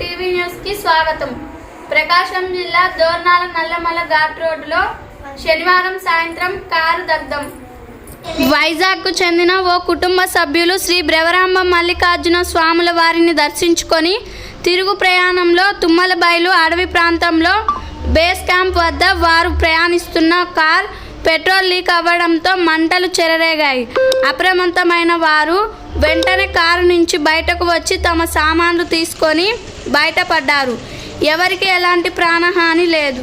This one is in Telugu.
టీవీ న్యూస్కి స్వాగతం. ప్రకాశం జిల్లా దోర్నాల నల్లమల ఘాట్ రోడ్డులో శనివారం సాయంత్రం కారు దగ్ధం. వైజాగ్కు చెందిన ఓ కుటుంబ సభ్యులు శ్రీ బ్రవరాంబ మల్లికార్జున స్వాముల వారిని దర్శించుకొని తిరుగు ప్రయాణంలో తుమ్మలబైలు అడవి ప్రాంతంలో బేస్ క్యాంప్ వద్ద వారు ప్రయాణిస్తున్న కార్ పెట్రోల్ లీక్ అవ్వడంతో మంటలు చెలరేగాయి. అప్రమత్తమైన వారు వెంటనే కారు నుంచి బయటకు వచ్చి తమ సామాన్లు తీసుకొని బయటపడ్డారు. ఎవరికి ఎలాంటి ప్రాణహాని లేదు.